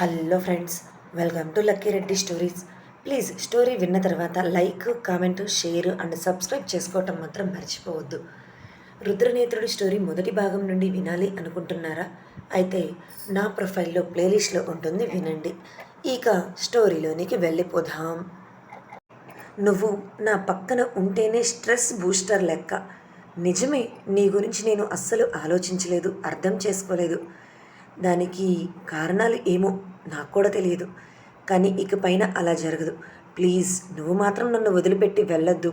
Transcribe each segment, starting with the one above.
Hello friends welcome to Lucky Reddy stories. Please story విన్న తర్వాత like comment share and subscribe చేసుకోవటం మాత్రం మర్చిపోవద్దు. రుద్రనేత్రుడి స్టోరీ మొదటి భాగం నుండి వినాలి అనుకుంటున్నారా? అయితే నా ప్రొఫైల్లో ప్లేలిస్ట్లో ఉంటుంది వినండి. ఇక స్టోరీలోనికి వెళ్ళిపోదాం. నువ్వు నా పక్కన ఉంటేనే స్ట్రెస్ బూస్టర్ లెక్క. నిజమే నీ గురించి నేను అస్సలు ఆలోచించలేదు అర్థం చేసుకోలేదు. దానికి కారణాలు ఏమో నాకు కూడా తెలియదు. కానీ ఇకపైన అలా జరగదు. ప్లీజ్ నువ్వు మాత్రం నన్ను వదిలిపెట్టి వెళ్ళొద్దు.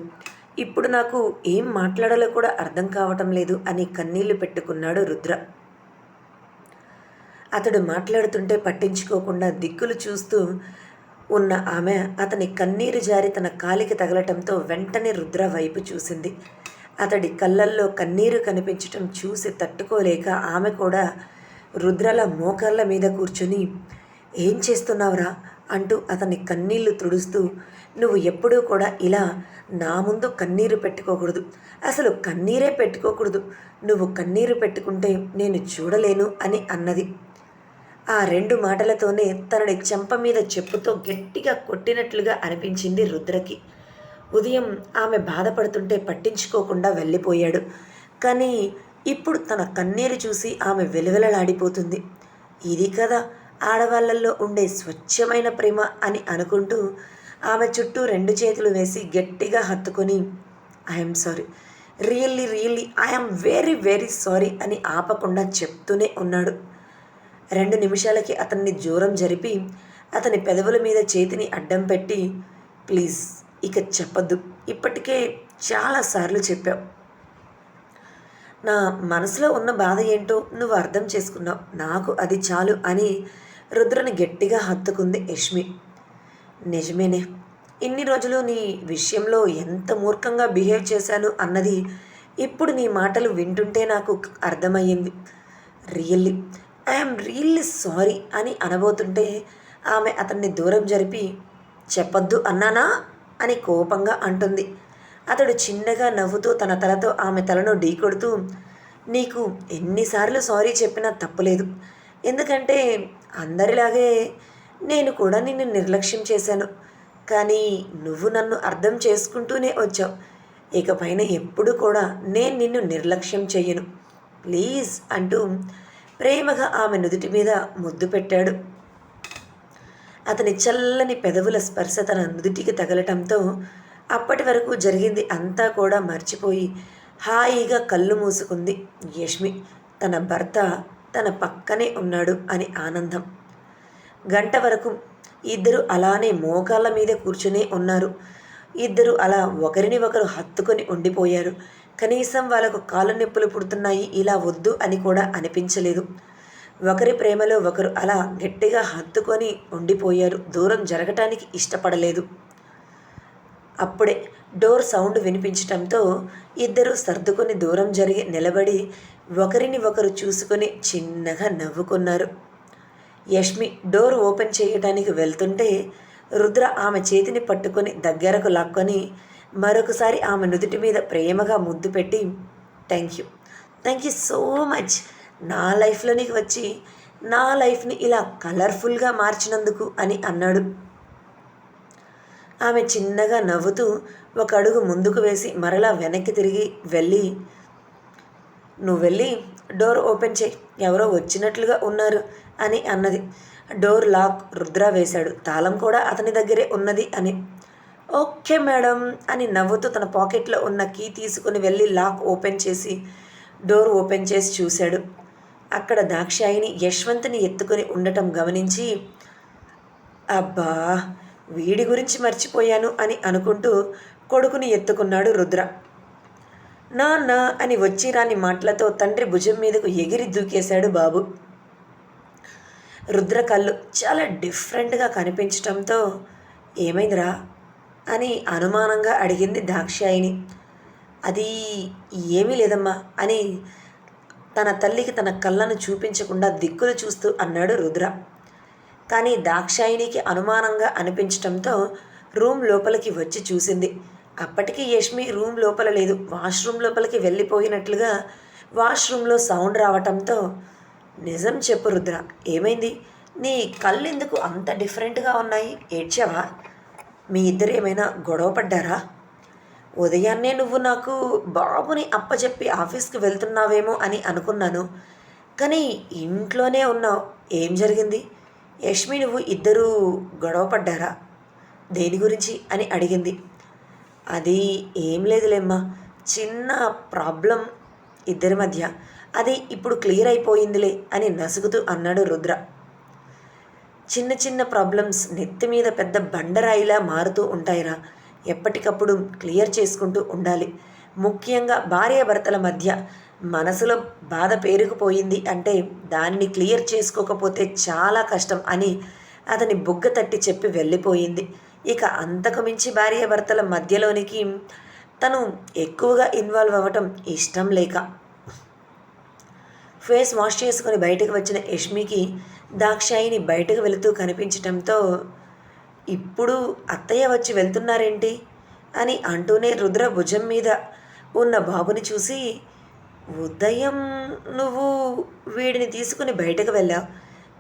ఇప్పుడు నాకు ఏం మాట్లాడాలో కూడా అర్థం కావటం లేదు అని కన్నీళ్ళు పెట్టుకున్నాడు రుద్ర. అతడు మాట్లాడుతుంటే పట్టించుకోకుండా దిక్కులు చూస్తూ ఉన్న ఆమె అతని కన్నీరు జారి తన కాలికి తగలటంతో వెంటనే రుద్ర వైపు చూసింది. అతడి కళ్ళల్లో కన్నీరు కనిపించటం చూసి తట్టుకోలేక ఆమె కూడా రుద్రల మోకాళ్ళ మీద కూర్చుని ఏం చేస్తున్నావురా? అంటూ అతని కన్నీళ్ళు తుడుస్తూ నువ్వు ఎప్పుడూ కూడా ఇలా నా ముందు కన్నీరు పెట్టుకోకూడదు. అసలు కన్నీరే పెట్టుకోకూడదు. నువ్వు కన్నీరు పెట్టుకుంటే నేను చూడలేను అని అన్నది. ఆ రెండు మాటలతోనే తనని చెంప మీద చెప్పుతో గట్టిగా కొట్టినట్లుగా అనిపించింది రుద్రకి. ఉదయం ఆమె బాధపడుతుంటే పట్టించుకోకుండా వెళ్ళిపోయాడు. కానీ ఇప్పుడు తన కన్నీరు చూసి ఆమె వెలువెలలాడిపోతుంది. ఇది కదా ఆడవాళ్ళల్లో ఉండే స్వచ్ఛమైన ప్రేమ అని అనుకుంటూ ఆమె చుట్టూ రెండు చేతులు వేసి గట్టిగా హత్తుకొని I'm sorry really really I'm very very sorry అని ఆపకుండా చెప్తూనే ఉన్నాడు. రెండు నిమిషాలకి అతన్ని జోరం జరిపి అతని పెదవుల మీద చేతిని అడ్డం పెట్టి ప్లీజ్ ఇక చెప్పద్దు. ఇప్పటికే చాలాసార్లు చెప్పావు. నా మనసులో ఉన్న బాధ ఏంటో నువ్వు అర్థం చేసుకున్నావు. నాకు అది చాలు అని రుద్రని గట్టిగా హత్తుకుంది యష్మి. నిజమేనే ఇన్ని రోజులు నీ విషయంలో ఎంత మూర్ఖంగా బిహేవ్ చేశాను అన్నది ఇప్పుడు నీ మాటలు వింటుంటే నాకు అర్థమయ్యింది. రియల్లీ ఐఎమ్ రియల్లీ సారీ అని అనబోతుంటే ఆమె అతన్ని దూరం జరిపి చెప్పొద్దు అన్నానా అని కోపంగా అంటుంది. అతడు చిన్నగా నవ్వుతూ తన తలతో ఆమె తలను ఢీకొడుతూ నీకు ఎన్నిసార్లు సారీ చెప్పినా తప్పులేదు. ఎందుకంటే అందరిలాగే నేను కూడా నిన్ను నిర్లక్ష్యం చేశాను. కానీ నువ్వు నన్ను అర్థం చేసుకుంటూనే వచ్చావు. ఇకపైన ఎప్పుడు కూడా నేను నిన్ను నిర్లక్ష్యం చెయ్యను. ప్లీజ్ అంటూ ప్రేమగా ఆమె నుదుటి మీద ముద్దు పెట్టాడు. అతని చల్లని పెదవుల స్పర్శ తన నుదుటికి తగలటంతో అప్పటి వరకు జరిగింది అంతా కూడా మర్చిపోయి హాయిగా కళ్ళు మూసుకుంది యష్మి. తన భర్త తన పక్కనే ఉన్నాడు అని ఆనందం. గంట వరకు ఇద్దరు అలానే మోకాళ్ళ మీద కూర్చునే ఉన్నారు. ఇద్దరు అలా ఒకరిని ఒకరు హత్తుకొని ఉండిపోయారు. కనీసం వాళ్ళకు కాళ్ళ నొప్పులు పుడుతున్నాయి ఇలా వద్దు అని కూడా అనిపించలేదు. ఒకరి ప్రేమలో ఒకరు అలా గట్టిగా హత్తుకొని ఉండిపోయారు. దూరం జరగటానికి ఇష్టపడలేదు. అప్పుడే డోర్ సౌండ్ వినిపించటంతో ఇద్దరు సర్దుకొని దూరం జరిగి నిలబడి ఒకరిని ఒకరు చూసుకొని చిన్నగా నవ్వుకున్నారు. యష్మి డోర్ ఓపెన్ చేయడానికి వెళ్తుంటే రుద్ర ఆమె చేతిని పట్టుకొని దగ్గరకు లాక్కొని మరొకసారి ఆమె నుదుటి మీద ప్రేమగా ముద్దు పెట్టి thank you thank you so much నా లైఫ్లోనికి వచ్చి నా లైఫ్ని ఇలా కలర్ఫుల్గా మార్చినందుకు అని అన్నాడు. ఆమె చిన్నగా నవ్వుతూ ఒక అడుగు ముందుకు వేసి మరలా వెనక్కి తిరిగి వెళ్ళి నువ్వు వెళ్ళి డోర్ ఓపెన్ చేయి. ఎవరో వచ్చినట్లుగా ఉన్నారు అని అన్నది. డోర్ లాక్ రుద్ర వేశాడు. తాళం కూడా అతని దగ్గరే ఉన్నది అని. ఓకే మేడం అని నవ్వుతూ తన పాకెట్లో ఉన్న కీ తీసుకుని వెళ్ళి లాక్ ఓపెన్ చేసి డోర్ ఓపెన్ చేసి చూశాడు. అక్కడ దాక్షాయిని యశ్వంత్ని ఎత్తుకొని ఉండటం గమనించి అబ్బా వీడి గురించి మర్చిపోయాను అని అనుకుంటూ కొడుకుని ఎత్తుకున్నాడు రుద్ర. నాన్న అని వచ్చి రాని మాటలతో తండ్రి భుజం మీదకు ఎగిరి దూకేశాడు బాబు. రుద్ర కళ్ళు చాలా డిఫరెంట్గా కనిపించటంతో ఏమైందిరా అని అనుమానంగా అడిగింది దాక్షాయిని అది ఏమీ లేదమ్మా అని తన తల్లికి తన కళ్ళను చూపించకుండా దిక్కులు చూస్తూ అన్నాడు రుద్ర. కానీ దాక్షాయినికి అనుమానంగా అనిపించటంతో రూమ్ లోపలికి వచ్చి చూసింది. అప్పటికి యష్మి రూమ్ లోపల లేదు. వాష్రూమ్ లోపలికి వెళ్ళిపోయినట్లుగా వాష్రూమ్లో సౌండ్ రావటంతో నిజం చెప్పు రుద్ర ఏమైంది? నీ కళ్ళు ఎందుకు అంత డిఫరెంట్గా ఉన్నాయి? ఏడ్చావా? మీ ఇద్దరు ఏమైనా గొడవ పడ్డారా? ఉదయాన్నే నువ్వు నాకు బాబుని అప్పచెప్పి ఆఫీస్కి వెళ్తున్నావేమో అని అనుకున్నాను. కానీ ఇంట్లోనే ఉన్నావు. ఏం జరిగింది? యష్మి నువ్వు ఇద్దరూ గొడవ పడ్డారా? దేని గురించి? అని అడిగింది. అది ఏం లేదులేమ్మా చిన్న ప్రాబ్లం ఇద్దరి మధ్య. అది ఇప్పుడు క్లియర్ అయిపోయిందిలే అని నసుగుతూ అన్నాడు రుద్ర. చిన్న చిన్న ప్రాబ్లమ్స్ నెత్తి మీద పెద్ద బండరాయిలా మారుతూ ఉంటాయిరా. ఎప్పటికప్పుడు క్లియర్ చేసుకుంటూ ఉండాలి. ముఖ్యంగా భార్యాభర్తల మధ్య మనసులో బాధ పేరుకుపోయింది అంటే దానిని క్లియర్ చేసుకోకపోతే చాలా కష్టం అని అతని బుగ్గ తట్టి చెప్పి వెళ్ళిపోయింది. ఇక అంతకు మించి భార్యాభర్తల మధ్యలోనికి తను ఎక్కువగా ఇన్వాల్వ్ అవ్వటం ఇష్టం లేక ఫేస్ వాష్ చేసుకొని బయటకు వచ్చిన యష్మికి దాక్షాయిని బయటకు వెళుతూ కనిపించటంతో ఇప్పుడు అత్తయ్య వచ్చి వెళ్తున్నారేంటి? అని అంటూనే రుద్ర భుజం మీద ఉన్న బాబుని చూసి ఉదయం నువ్వు వీడిని తీసుకుని బయటకు వెళ్ళావు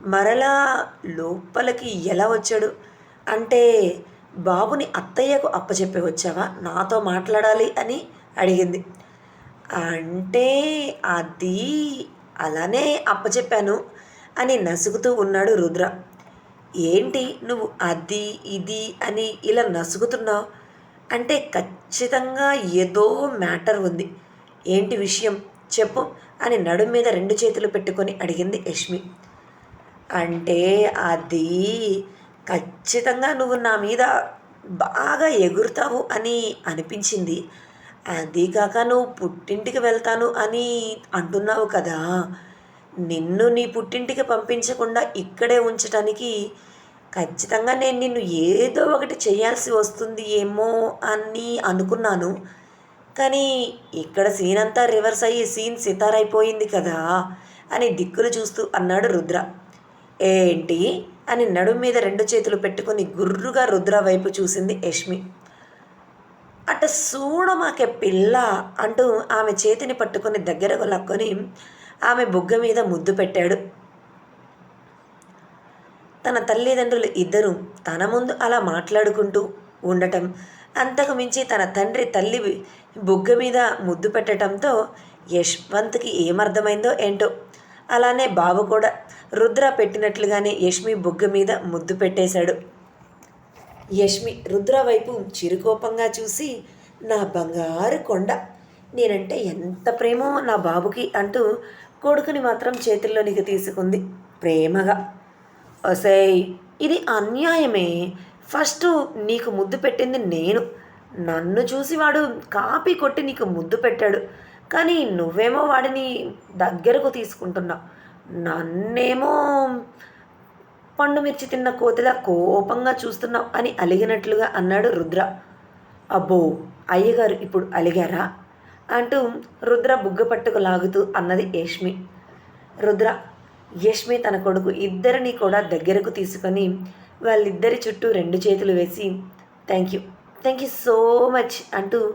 మరలా లోపలికి ఎలా వచ్చాడు? అంటే బాబుని అత్తయ్యకు అప్పచెప్పి వచ్చావా? నాతో మాట్లాడాలి అని అడిగింది. అంటే అది అలానే అప్పచెప్పాను అని నసుగుతూ ఉన్నాడు రుద్ర. ఏంటి నువ్వు అది ఇది అని ఇలా నసుగుతున్నావు? అంటే ఖచ్చితంగా ఏదో మ్యాటర్ ఉంది. ఏంటి విషయం? చెప్పు అని నడుం మీద రెండు చేతులు పెట్టుకొని అడిగింది యష్మి. అంటే అది ఖచ్చితంగా నువ్వు నా మీద బాగా ఎగురుతావు అని అనిపించింది. అదీకాక నువ్వు పుట్టింటికి వెళ్తాను అని అంటున్నావు కదా. నిన్ను నీ పుట్టింటికి పంపించకుండా ఇక్కడే ఉంచటానికి ఖచ్చితంగా నేను నిన్ను ఏదో ఒకటి చేయాల్సి వస్తుంది ఏమో అని అనుకున్నాను. కానీ ఇక్కడ సీన్ అంతా రివర్స్ అయ్యి సీన్ సితారైపోయింది కదా అని దిక్కులు చూస్తూ అన్నాడు రుద్ర. ఏంటి? అని నడుం మీద రెండు చేతులు పెట్టుకుని గుర్రుగా రుద్ర వైపు చూసింది యష్మి. అట సూడమాకే పిల్ల అంటూ ఆమె చేతిని పట్టుకొని దగ్గరకు లక్కొని ఆమె బుగ్గ మీద ముద్దు పెట్టాడు. తన తల్లిదండ్రులు ఇద్దరూ తన ముందు అలా మాట్లాడుకుంటూ ఉండటం అంతకు మించి తన తండ్రి తల్లి బుగ్గ మీద ముద్దు పెట్టడంతో యశ్వంత్కి ఏమర్థమైందో ఏంటో. అలానే బాబు కూడా రుద్ర పెట్టినట్లుగానే యష్మి బుగ్గ మీద ముద్దు పెట్టేశాడు. యష్మి రుద్ర వైపు చిరుకోపంగా చూసి నా బంగారు కొండ నేనంటే ఎంత ప్రేమో నా బాబుకి అంటూ కొడుకుని మాత్రం చేతుల్లోనికి తీసుకుంది ప్రేమగా. ఒసేయ్ ఇది అన్యాయమే. ఫస్ట్ నీకు ముద్దు పెట్టింది నేను. నన్ను చూసి వాడు కాపీ కొట్టి నీకు ముద్దు పెట్టాడు. కానీ నువ్వేమో వాడిని దగ్గరకు తీసుకుంటున్నావు నన్నేమో పండు మిర్చి తిన్న కోతిలా కోపంగా చూస్తున్నావు అని అలిగినట్లుగా అన్నాడు రుద్ర. అబ్బో అయ్యగారు ఇప్పుడు అలిగారా? అంటూ రుద్ర బుగ్గ పట్టుకు లాగుతూ అన్నది యష్మి. రుద్ర యష్మి తన కొడుకు ఇద్దరిని కూడా దగ్గరకు తీసుకొని వాళ్ళిద్దరి చుట్టూ రెండు చేతులు వేసి thank you thank you so much అంటూ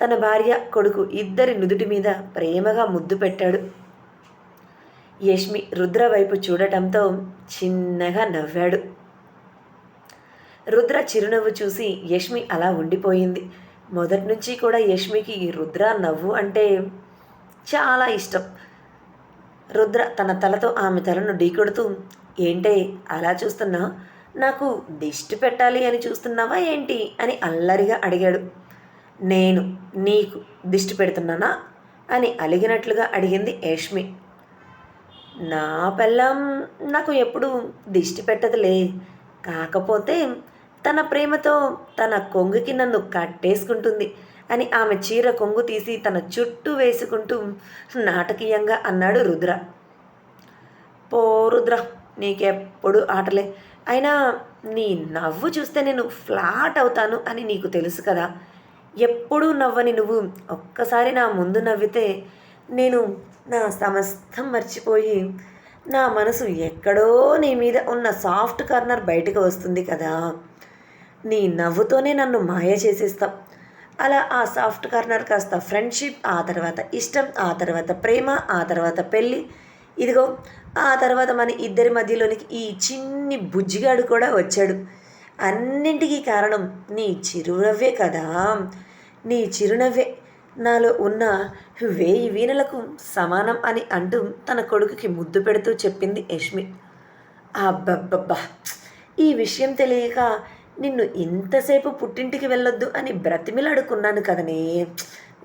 తన భార్య కొడుకు ఇద్దరి నుదుటి మీద ప్రేమగా ముద్దు పెట్టాడు. యష్మి రుద్ర వైపు చూడటంతో చిన్నగా నవ్వాడు. రుద్ర చిరునవ్వు చూసి యష్మి అలా ఉండిపోయింది. మొదటి నుంచి కూడా యష్మికి రుద్ర నవ్వు అంటే చాలా ఇష్టం. రుద్ర తన తలతో ఆమె తలను ఢీకొడుతూ ఏంటే అలా చూస్తున్నా? నాకు దిష్టి పెట్టాలి అని చూస్తున్నావా ఏంటి? అని అల్లరిగా అడిగాడు. నేను నీకు దిష్టి పెడుతున్నానా? అని అలిగినట్లుగా అడిగింది యష్మి. నా పెళ్ళం నాకు ఎప్పుడు దిష్టి పెట్టదులే. కాకపోతే తన ప్రేమతో తన కొంగుకి నన్ను కట్టేసుకుంటుంది. అని ఆమె చీర కొంగు తీసి తన చుట్టూ వేసుకుంటూ నాటకీయంగా అన్నాడు రుద్ర. పో రుద్ర నీకెప్పుడు ఆటలే. అయినా నీ నవ్వు చూస్తే నేను ఫ్లాట్ అవుతాను అని నీకు తెలుసు కదా. ఎప్పుడూ నవ్వని నువ్వు ఒక్కసారి నా ముందు నవ్వితే నేను నా సమస్తం మర్చిపోయి నా మనసు ఎక్కడో నీ మీద ఉన్న సాఫ్ట్ కార్నర్ బయటకు వస్తుంది కదా. నీ నవ్వుతోనే నన్ను మాయ చేసేస్తావు. అలా ఆ సాఫ్ట్ కార్నర్ కాస్త ఫ్రెండ్షిప్ ఆ తర్వాత ఇష్టం ఆ తర్వాత ప్రేమ ఆ తర్వాత పెళ్ళి. ఇదిగో ఆ తర్వాత మన ఇద్దరి మధ్యలోనికి ఈ చిన్ని బుజ్జిగాడు కూడా వచ్చాడు. అన్నింటికీ కారణం నీ చిరునవ్వే కదా. నీ చిరునవ్వే. నాలో ఉన్న వేయి వీణలకు సమానం అని అంటూ తన కొడుకుకి ముద్దు పెడుతూ చెప్పింది యష్మి. అబ్బబ్బబ్బా! ఈ విషయం తెలియక నిన్ను ఇంతసేపు పుట్టింటికి వెళ్ళొద్దు అని బ్రతిమిలాడుకున్నాను కదనే.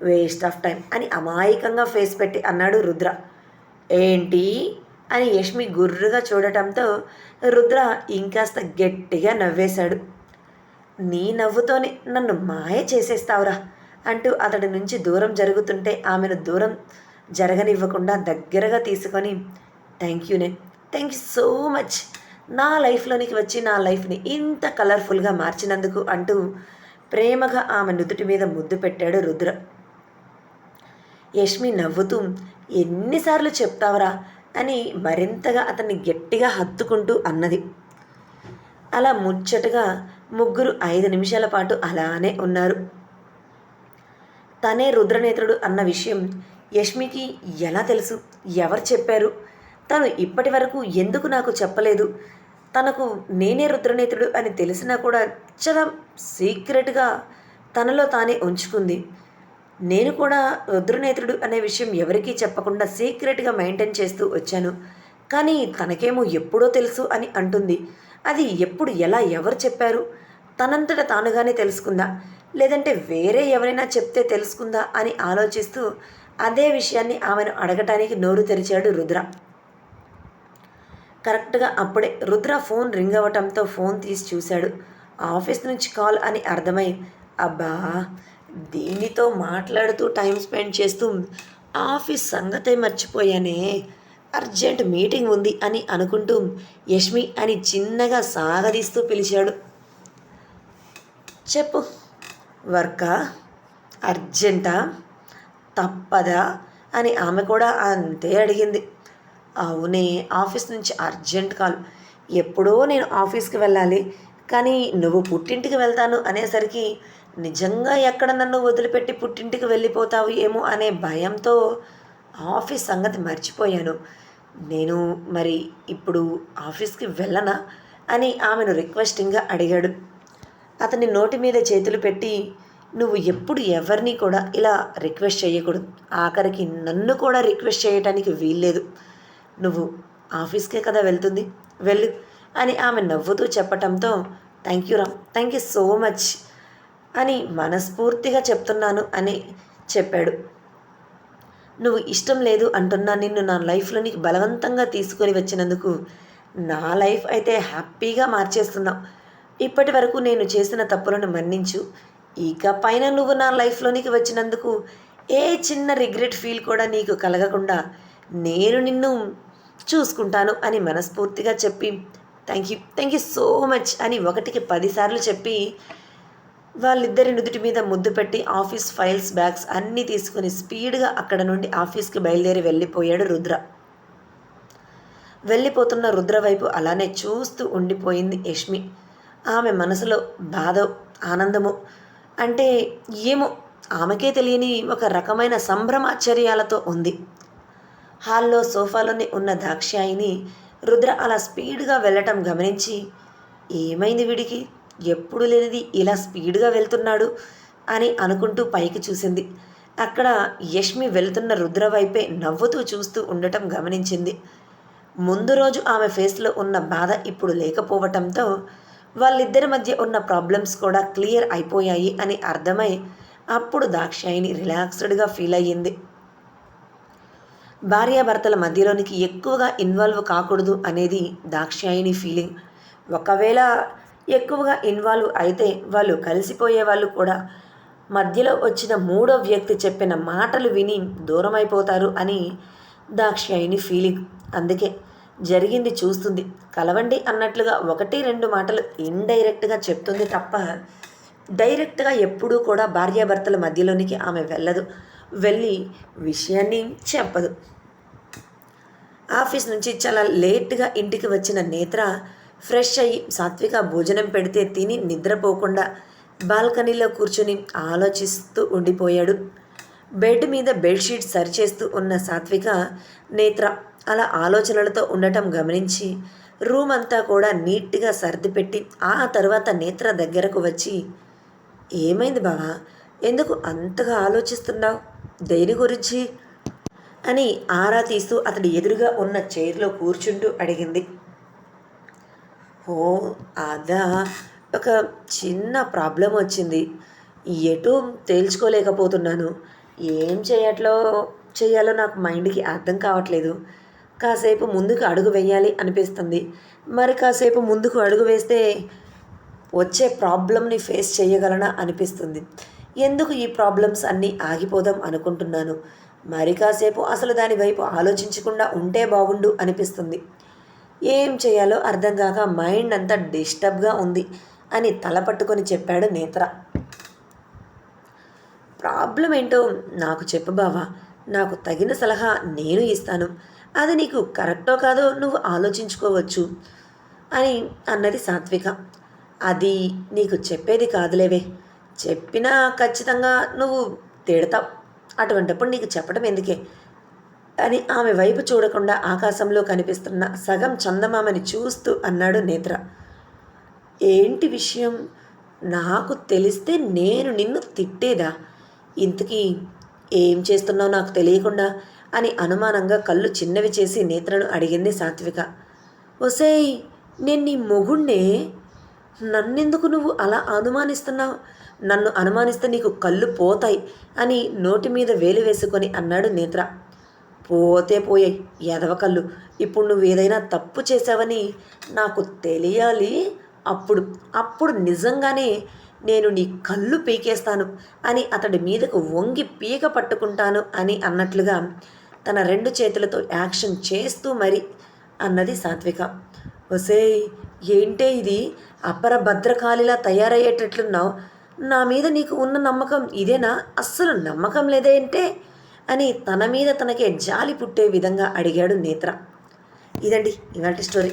వేస్ట్ ఆఫ్ టైం అని అమాయకంగా ఫేస్ పెట్టి అన్నాడు రుద్ర. ఏంటి? అని యష్మి గుర్రుగా చూడటంతో రుద్ర ఇంకాస్త గట్టిగా నవ్వేశాడు. నీ నవ్వుతోనే నన్ను మాయ చేసేస్తావురా అంటూ అతడి నుంచి దూరం జరుగుతుంటే ఆమెను దూరం జరగనివ్వకుండా దగ్గరగా తీసుకొని థ్యాంక్ యూనే థ్యాంక్ యూ సో మచ్. నా లైఫ్లోనికి వచ్చి నా లైఫ్ని ఇంత కలర్ఫుల్గా మార్చినందుకు అంటూ ప్రేమగా ఆమె నుదుటి మీద ముద్దు పెట్టాడు రుద్ర. యష్మి నవ్వుతూ ఎన్నిసార్లు చెప్తావరా? అని మరింతగా అతన్ని గట్టిగా హత్తుకుంటూ అన్నది. అలా ముచ్చటగా ముగ్గురు ఐదు నిమిషాల పాటు అలానే ఉన్నారు. తనే రుద్రనేత్రుడు అన్న విషయం యష్మికి ఎలా తెలుసు? ఎవరు చెప్పారు? తను ఇప్పటి వరకు ఎందుకు నాకు చెప్పలేదు? తనకు నేనే రుద్రనేత్రుడు అని తెలిసినా కూడా చాలా సీక్రెట్గా తనలో తానే ఉంచుకుంది. నేను కూడా రుద్రనేత్రుడు అనే విషయం ఎవరికీ చెప్పకుండా సీక్రెట్గా మెయింటైన్ చేస్తూ వచ్చాను. కానీ తనకేమో ఎప్పుడో తెలుసు అని అంటుంది. అది ఎప్పుడు ఎలా ఎవరు చెప్పారు? తనంతట తానుగానే తెలుసుకుందా? లేదంటే వేరే ఎవరైనా చెప్తే తెలుసుకుందా అని ఆలోచిస్తూ అదే విషయాన్ని ఆమెను అడగటానికి నోరు తెరిచాడు రుద్ర. కరెక్ట్గా అప్పుడే రుద్ర ఫోన్ రింగ్ అవ్వటంతో ఫోన్ తీసి చూశాడు. ఆఫీస్ నుంచి కాల్ అని అర్థమై అబ్బా దీనితో మాట్లాడుతూ టైం స్పెండ్ చేస్తూ ఆఫీస్ సంగతే మర్చిపోయానే. అర్జెంట్ మీటింగ్ ఉంది అని అనుకుంటూ యష్మి అని చిన్నగా సాగదీస్తూ పిలిచాడు. చెప్పు వర్కా అర్జెంటా? తప్పదా? అని ఆమె కూడా అంతే అడిగింది. అవునే ఆఫీస్ నుంచి అర్జెంట్ కాల్. ఎప్పుడో నేను ఆఫీస్కి వెళ్ళాలి కానీ నువ్వు పుట్టింటికి వెళ్తాను అనేసరికి నిజంగా ఎక్కడ నన్ను వదిలిపెట్టి పుట్టింటికి వెళ్ళిపోతావు ఏమో అనే భయంతో ఆఫీస్ సంగతి మర్చిపోయాను. నేను మరి ఇప్పుడు ఆఫీస్కి వెళ్ళనా అని ఆమెను రిక్వెస్టింగ్గా అడిగాడు. అతని నోటి మీద చేతులు పెట్టి నువ్వు ఎప్పుడు ఎవరిని కూడా ఇలా రిక్వెస్ట్ చేయకూడదు. ఆఖరికి నన్ను కూడా రిక్వెస్ట్ చేయటానికి వీల్లేదు. నువ్వు ఆఫీస్కే కదా వెళ్తుంది? వెళ్ళు అని ఆమె నవ్వుతూ చెప్పటంతో thank you Ram thank you so much అని మనస్ఫూర్తిగా చెప్తున్నాను అని చెప్పాడు. నువ్వు ఇష్టం లేదు అంటున్నా నిన్ను నా లైఫ్లోనికి బలవంతంగా తీసుకొని వచ్చినందుకు నా లైఫ్ అయితే హ్యాపీగా మార్చేస్తున్నావు. ఇప్పటి వరకు నేను చేసిన తప్పులను మన్నించు. ఇక పైన నువ్వు నా లైఫ్లోనికి వచ్చినందుకు ఏ చిన్న రిగ్రెట్ ఫీల్ కూడా నీకు కలగకుండా నేను నిన్ను చూసుకుంటాను అని మనస్ఫూర్తిగా చెప్పి thank you thank you so much అని ఒకటికి పదిసార్లు చెప్పి వాళ్ళిద్దరి నుదుటి మీద ముద్దు పెట్టి ఆఫీస్ ఫైల్స్ బ్యాగ్స్ అన్నీ తీసుకుని స్పీడ్గా అక్కడ నుండి ఆఫీస్కి బయలుదేరి వెళ్ళిపోయాడు రుద్ర. వెళ్ళిపోతున్న రుద్ర వైపు అలానే చూస్తూ ఉండిపోయింది యష్మి. ఆమె మనసులో బాధ ఆనందము అంటే ఏమో ఆమెకే తెలియని ఒక రకమైన సంభ్రమాశ్చర్యాలతో ఉంది. హాల్లో సోఫాలోనే ఉన్న దాక్షాయిని రుద్ర అలా స్పీడ్గా వెళ్ళటం గమనించి ఏమైంది వీడికి? ఎప్పుడు లేనిది ఇలా స్పీడ్గా వెళ్తున్నాడు? అని అనుకుంటూ పైకి చూసింది. అక్కడ యష్మి వెళ్తున్న రుద్ర వైపే నవ్వుతూ చూస్తూ ఉండటం గమనించింది. ముందు రోజు ఆమె ఫేస్లో ఉన్న బాధ ఇప్పుడు లేకపోవటంతో వాళ్ళిద్దరి మధ్య ఉన్న ప్రాబ్లమ్స్ కూడా క్లియర్ అయిపోయాయి అని అర్థమై అప్పుడు దాక్షాయిని రిలాక్స్డ్గా ఫీల్ అయ్యింది. భార్యాభర్తల మధ్యలోనికి ఎక్కువగా ఇన్వాల్వ్ కాకూడదు అనేది దాక్షాయిని ఫీలింగ్. ఒకవేళ ఎక్కువగా ఇన్వాల్వ్ అయితే వాళ్ళు కలిసిపోయే వాళ్ళు కూడా మధ్యలో వచ్చిన మూడో వ్యక్తి చెప్పిన మాటలు విని దూరం అయిపోతారు అని దాక్షాయిని ఫీలింగ్. అందుకే జరిగింది చూస్తుంది. కలవండి అన్నట్లుగా ఒకటి రెండు మాటలు ఇండైరెక్ట్గా చెప్తుంది తప్ప డైరెక్ట్గా ఎప్పుడూ కూడా భార్యాభర్తల మధ్యలోనికి ఆమె వెళ్ళదు. వెళ్ళి విషయాన్ని చెప్పదు. ఆఫీస్ నుంచి చాలా లేట్గా ఇంటికి వచ్చిన నేత్ర ఫ్రెష్ అయ్యి సాత్విక భోజనం పెడితే తిని నిద్రపోకుండా బాల్కనీలో కూర్చుని ఆలోచిస్తూ ఉండిపోయాడు. బెడ్ మీద బెడ్షీట్ సరిచేస్తూ ఉన్న సాత్విక నేత్ర అలా ఆలోచనలతో ఉండటం గమనించి రూమ్ అంతా కూడా నీట్గా సర్దిపెట్టి ఆ తర్వాత నేత్ర దగ్గరకు వచ్చి ఏమైంది బావా? ఎందుకు అంతగా ఆలోచిస్తున్నావు? దేని గురించి? అని ఆరా తీస్తూ అతడి ఎదురుగా ఉన్న చైర్లో కూర్చుంటూ అడిగింది. ఓ అదా. ఒక చిన్న ప్రాబ్లం వచ్చింది. ఎటు తేల్చుకోలేకపోతున్నాను. ఏం చేయట్లో చేయాలో నాకు మైండ్కి అర్థం కావట్లేదు. కాసేపు ముందుకు అడుగు వేయాలి అనిపిస్తుంది. మరి కాసేపు ముందుకు అడుగు వేస్తే వచ్చే ప్రాబ్లమ్ని ఫేస్ చేయగలనా అనిపిస్తుంది. ఎందుకు ఈ ప్రాబ్లమ్స్ అన్నీ ఆగిపోదాం అనుకుంటున్నాను? మరి కాసేపు అసలు దాని వైపు ఆలోచించకుండా ఉంటే బాగుండు అనిపిస్తుంది. ఏం చేయాలో అర్థం కాక మైండ్ అంతా డిస్టర్బ్గా ఉంది అని తల పట్టుకొని చెప్పాడు నేత్ర. ప్రాబ్లం ఏంటో నాకు చెప్పు బావా. నాకు తగిన సలహా నేను ఇస్తాను. అది నీకు కరెక్టో కాదో నువ్వు ఆలోచించుకోవచ్చు అని అన్నది సాత్విక. అది నీకు చెప్పేది కాదులేవే. చెప్పినా ఖచ్చితంగా నువ్వు తిడతావు. అటువంటప్పుడు నీకు చెప్పడం ఎందుకే? అని ఆమె వైపు చూడకుండా ఆకాశంలో కనిపిస్తున్న సగం చందమామని చూస్తూ అన్నాడు నేత్ర. ఏంటి విషయం? నాకు తెలిస్తే నేను నిన్ను తిట్టేదా? ఇంతకీ ఏం చేస్తున్నావు నాకు తెలియకుండా? అని అనుమానంగా కళ్ళు చిన్నవి చేసి నేత్రను అడిగింది సాత్విక. ఒసేయ్ నేను నీ మొగుణ్ణే. నన్నెందుకు నువ్వు అలా అనుమానిస్తున్నావు? నన్ను అనుమానిస్తే నీకు కళ్ళు పోతాయి అని నోటి మీద వేలు వేసుకొని అన్నాడు నేత్ర. పోతే పోయాయి ఎదవ కళ్ళు. ఇప్పుడు నువ్వు ఏదైనా తప్పు చేసావని నాకు తెలియాలి. అప్పుడు అప్పుడు నిజంగానే నేను నీ కళ్ళు పీకేస్తాను అని అతడి మీదకు వంగి పీక పట్టుకుంటాను అని అన్నట్లుగా తన రెండు చేతులతో యాక్షన్ చేస్తూ మరి అన్నది సాత్విక. ఒసే ఏంటే ఇది? అపర భద్రకాళిలా తయారయ్యేటట్లున్నావు. నా మీద నీకు ఉన్న నమ్మకం ఇదేనా? అస్సలు నమ్మకం లేదేంటే అని తన మీద తనకే జాలి పుట్టే విధంగా అడిగాడు నేత్ర. ఇదండి ఇవాళ స్టోరీ.